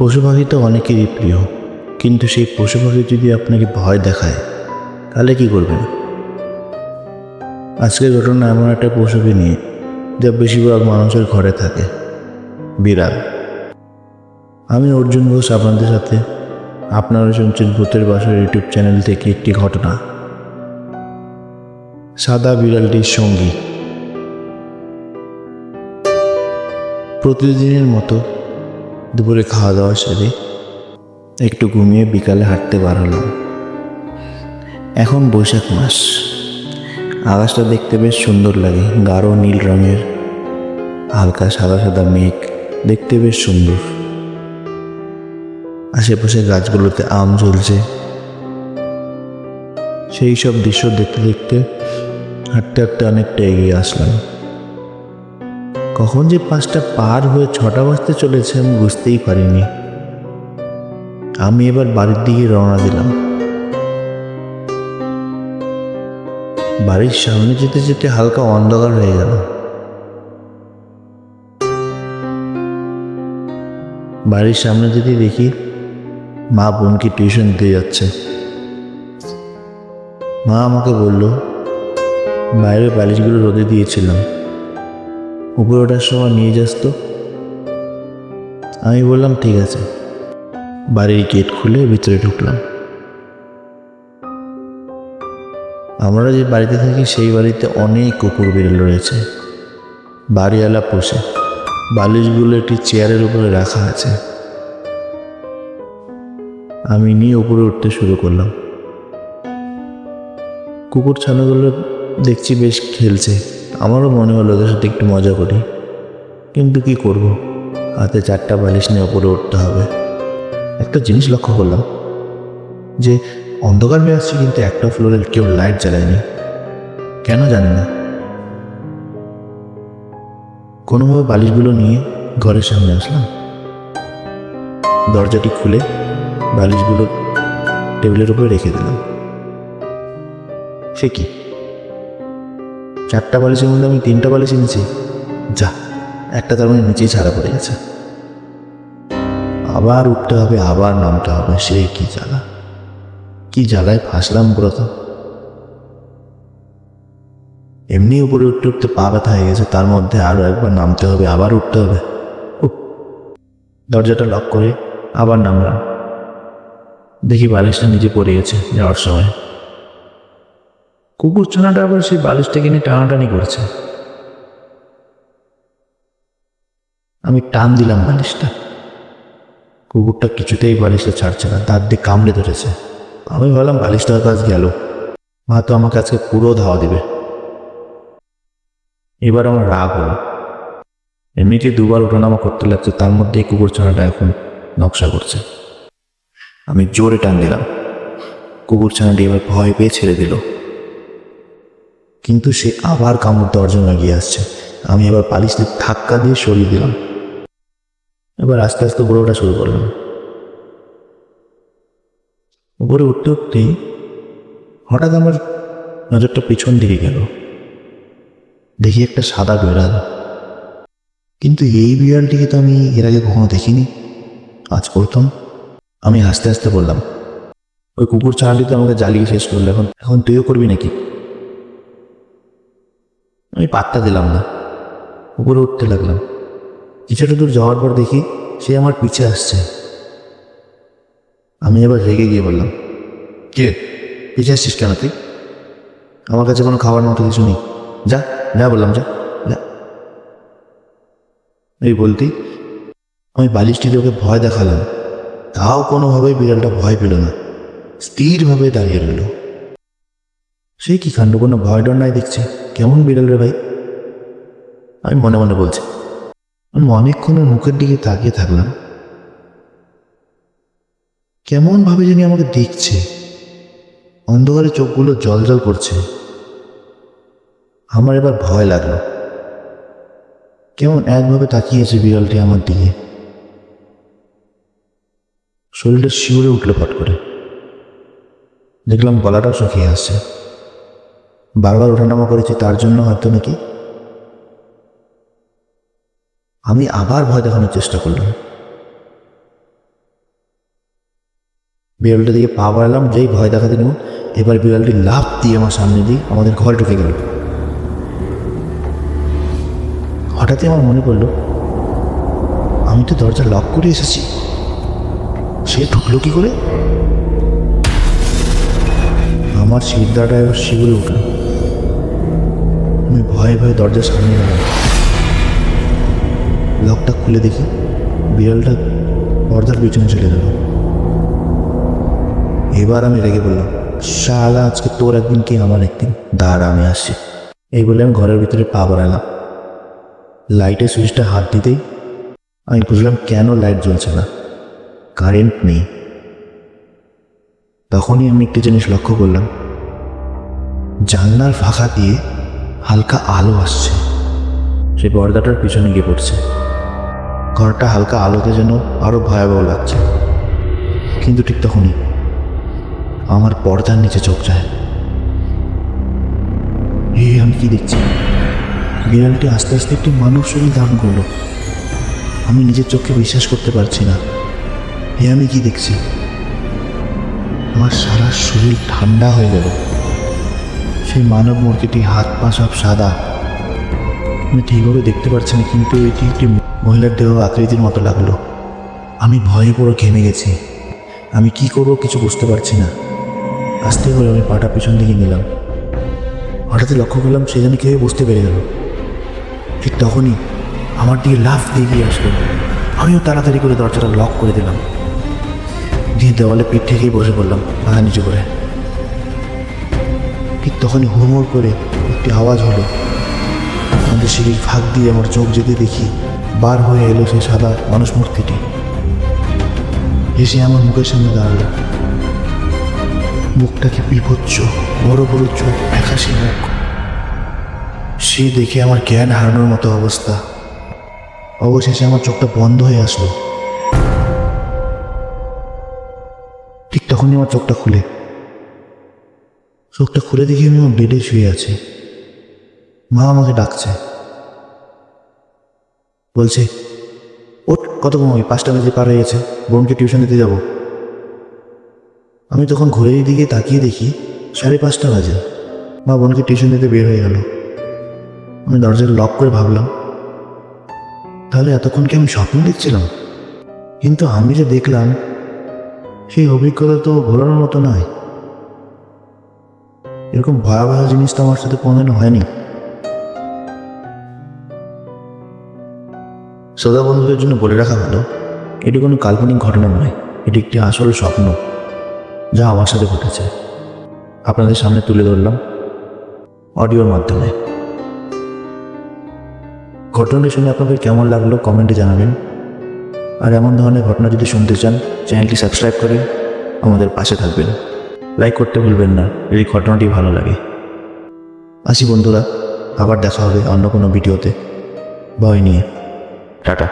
পশু পাখি তো অনেকেরই প্রিয়। কিন্তু সেই পশু পাখি যদি আপনাকে ভয় দেখায়, তাহলে কি করবেন? আজকের ঘটনা এমন একটা পশুকে নিয়ে, যা বেশিরভাগ মানুষের ঘরে থাকে। বিড়াল। আমি অর্জুন ঘোষ আপনাদের সাথে আপনারা শুনছেন ভূতের বাসার ইউটিউব চ্যানেল থেকে একটি ঘটনা। সাদা বিড়ালটির সঙ্গী। প্রতিদিনের মতো দুপুরে খাওয়া দাওয়া সেরে একটু ঘুমিয়ে বিকালে হাঁটতে বার হলাম। এখন বৈশাখ মাস। আকাশটা দেখতে বেশ সুন্দর লাগে, গাঢ় নীল রঙের, হালকা সাদা সাদা মেঘ, দেখতে বেশ সুন্দর। আশেপাশে গাছগুলোতে আম ঝুলছে। সেই সব দৃশ্য দেখতে দেখতে হাঁটতে হাঁটতে অনেকটা এগিয়ে আসলাম। কখন যে পাঁচটা পার হয়ে ছটা বাজতে চলেছে আমি বুঝতেই পারিনি। আমি এবার বাড়ির দিকে রওনা দিলাম। বাড়ির সামনে যেতে যেতে হালকা অন্ধকার হয়ে গেল। বাড়ির সামনে যদি দেখি, মা বোনকে টিউশন দিতে যাচ্ছে। মা আমাকে বলল, বাইরের বালিশগুলো রোদে দিয়েছিলাম। উপরে ওঠার সময় নিয়ে যাস তো। আমি বললাম, ঠিক আছে। বাড়ির গেট খুলে ভিতরে ঢুকলাম। আমরা যে বাড়িতে থাকি, সেই বাড়িতে অনেক কুকুর বিড়াল রয়েছে। বাড়িওয়ালা পোষে। বালিশগুলো একটি চেয়ারের উপরে রাখা আছে। আমি নিয়ে উপরে উঠতে শুরু করলাম। কুকুর ছানাগুলো দেখছি বেশ খেলছে। আমারও মনে হলো ওদের সাথে একটু মজা করি। কিন্তু কি করব? হাতে চারটা বালিশ নিয়ে ওপরে উঠতে হবে। একটা জিনিস লক্ষ্য করলাম, যে অন্ধকার হয়ে আসছে কিন্তু একটা ফ্লোরে কেউ লাইট জ্বালায়নি। কেন জানি না। কোনোভাবে বালিশগুলো নিয়ে ঘরের সামনে আসলাম। দরজাটি খুলে বালিশগুলো টেবিলের উপরে রেখে দিলাম। সে কি? চারটা বালিশের মধ্যে আমি তিনটা বালিশ এনেছি। যা, একটা তার মানে নিচেই ছাড়া পড়ে গেছে। আবার উঠতে হবে, আবার নামতে হবে, সে কি জ্বালা? কি জ্বালায় ফাঁসলাম পুরো তো? এমনি উপরে উঠতে উঠতে পা ব্যথা হয়ে গেছে, তার মধ্যে আরও একবার নামতে হবে, আবার উঠতে হবে। দরজাটা লক করে আবার নামলাম। দেখি বালিশটা নিচে পড়ে গেছে যাওয়ার সময়। কুকুর ছানাটা আবার সেই বালিশটাকে নিয়ে টানাটানি করছে। আমি টান দিলাম বালিশটা। কুকুরটা কিছুতেই বালিশটা ছাড়ছে না, দাঁত দিয়ে কামড়ে ধরেছে। আমি ভাবলাম বালিশটার কাজ গেল। মা তো আমাকে আজকে পুরো ধাওয়া দিবে। এবার আমার রাগ হলো। এমনিতে দুবার ওঠানামা করতে লাগছে, তার মধ্যে এই কুকুর ছানাটা এখন নকশা করছে। আমি জোরে টান দিলাম। কুকুর ছানাটি এবার ভয় পেয়ে ছেড়ে দিল। কিন্তু সে আবার কামড় দেওয়ার জন্য এগিয়ে আসছে। আমি এবার পালিশটি ধাক্কা দিয়ে সরিয়ে দিলাম। এবার আস্তে আস্তে উপরে ওঠা শুরু করলাম। উপরে উঠতে উঠতেই হঠাৎ আমার নজরটা পিছন দিকে গেল। দেখি একটা সাদা বিড়াল। কিন্তু এই বিড়ালটিকে তো আমি এর আগে কখনো দেখিনি। আজ করতাম। আমি হাসতে হাসতে বললাম, ওই কুকুর ছাড়াটি তো আমাকে জ্বালিয়ে শেষ করল, এখন এখন তুইও করবি নাকি? আমি পাত্তা দিলাম না। উপরে উঠতে লাগলাম। কিছুটা দূর যাওয়ার পর দেখি সে আমার পিছে আসছে। আমি এবার রেগে গিয়ে বললাম, কে? পিছে আসছিস কেন তুই? আমার কাছে কোনো খাবার মতো কিছু নেই। যা যা বললাম, যা যা। এই বলতেই আমি বালিশটিতে ওকে ভয় দেখালাম। তাও কোনোভাবেই বিড়ালটা ভয় পেল না। স্থিরভাবে দাঁড়িয়ে রইল। সে কি কাণ্ড কোনো ভয় ডর নাই দেখছি? কেমন বিড়াল রে ভাই? আমি মনে মনে বলছি। আমি অনেকক্ষণ মুখের দিকে তাকিয়ে থাকলাম। কেমন ভাবে জানি আমাকে দেখছে। অন্ধকারে চোখগুলো জল জল করছে। আমার এবার ভয় লাগল। কেমন একভাবে তাকিয়েছে বিড়ালটি আমার দিকে। শরীরটা শিউরে উঠল ফট করে। দেখলাম গলাটাও শুকিয়ে আসছে। বারবার ওঠানামা করেছি তার জন্য হয়তো নাকি? আমি আবার ভয় দেখানোর চেষ্টা করলাম। বিড়ালটা দিকে পা বাড়ালাম, যেই ভয় দেখাতে নেব, এবার বিড়ালটি লাফ দিয়ে আমার সামনে দিয়ে আমাদের ঘরে ঢুকে গেল। হঠাৎই আমার মনে পড়ল, আমি তো দরজা লক করে এসেছি। সে ঢুকলো কি করে? আমার শিরদাটা এবার শিগুরে উঠল। ভয়ে ভয়ে দরজার সামনে গেলাম লকটা খুলে দেখি বিড়ালটা পর্দার পিছনে চলে গেল। এবার আমি রেগে বললাম, শালা, আজকে তোর একদিন কি আমার একদিন? দাঁড়া, আমি আসছি। এই বলে আমি ঘরের ভিতরে পা বাড়ালাম। লাইটের সুইচটা হাত দিতেই আমি বুঝলাম, কেন লাইট জ্বলছে না? কারেন্ট নেই। তখনই আমি একটি জিনিস লক্ষ্য করলাম। জানলার ফাঁকা দিয়ে হালকা আলো আসছে। সে পর্দাটার পিছনে গিয়ে পড়ছে। ঘরটা হালকা আলোতে যেন আরও ভয়াবহ লাগছে। কিন্তু ঠিক তখনই আমার পর্দার নিচে চোখ যায়। এই আমি কি দেখছি? বিড়ালটি আস্তে আস্তে একটি মানব শরীর ধারণ করল। আমি নিজের চোখে বিশ্বাস করতে পারছি না। এ আমি কি দেখছি? আমার সারা শরীর ঠান্ডা হয়ে গেল। সেই মানব মূর্তিটি হাত পা সব সাদা। আমি ঠিকভাবে দেখতে পাচ্ছি না কিন্তু এটি একটি মহিলার দেহ আকৃতির মতো লাগল। আমি ভয়ে পুরো ঘেমে গেছি। আমি কি করব কিছু বুঝতে পারছি না। আস্তে করে আমি পাটা পিছন দিকে নিলাম। হঠাৎই লক্ষ্য করলাম সে যেন কেউ বুঝতে পেরে গেল। ঠিক তখনই আমার দিকে লাফ দিয়ে গিয়ে আসলো। আমিও তাড়াতাড়ি করে দরজাটা লক করে দিলাম। দিয়ে দেওয়ালে পিঠ থেকেই বসে পড়লাম মাথা নিচু করে। ঠিক তখনই হুড়মুড় করে একটি আওয়াজ হলো। আমাদের সিঁড়ির ফাঁক দিয়ে আমার চোখ যেতে দেখি বার হয়ে এলো সেই সাদা মানুষ মূর্তিটি এসে আমার মুখের সামনে দাঁড়াল। মুখটাকে বিভৎস, বড় বড় চোখ, ফ্যাকাশি মুখ। সে দেখে আমার জ্ঞান হারানোর মতো অবস্থা। অবশেষে আমার চোখটা বন্ধ হয়ে আসলো। ঠিক তখনই আমার চোখটা খুলে। চোখটা খুলে দেখি আমি আমার বেডে শুয়ে আছি। মা আমাকে ডাকছে। বলছে ওট কত ঘুমাবি পাঁচটা বেজে পার হয়ে গেছে। বোনকে টিউশন দিতে যাব। আমি তখন ঘুরে দিকে তাকিয়ে দেখি সাড়ে পাঁচটা বাজে। মা বোনকে টিউশন দিতে বের হয়ে গেল। আমি দরজাটা লক করে ভাবলাম, তাহলে এতক্ষণ কি আমি স্বপ্ন দেখছিলাম? কিন্তু আমি যে দেখলাম, সেই অভিজ্ঞতা তো ভোলানোর মতো নয়। এরকম ভয়াবহ জিনিস তো আমার সাথে কোনোদিনও হয়নি। শ্রোতা বন্ধুদের জন্য বলে রাখা ভালো, এটি কোনো কাল্পনিক ঘটনা নয়, এটি একটি আসল স্বপ্ন যা আমার সাথে ঘটেছে। আপনাদের সামনে তুলে ধরলাম অডিওর মাধ্যমে। ঘটনাটি শুনে আপনাদের কেমন লাগল কমেন্টে জানাবেন। আর এমন ধরনের ঘটনা যদি শুনতে চান, চ্যানেলটি সাবস্ক্রাইব করে আমাদের পাশে থাকবেন। লাইক করতে ভুলবেন না। যদি ঘটনাটি ভালো লাগে। আসি বন্ধুরা, আবার দেখা হবে অন্য কোনো ভিডিওতে। ভয় নিয়ে। টাটা।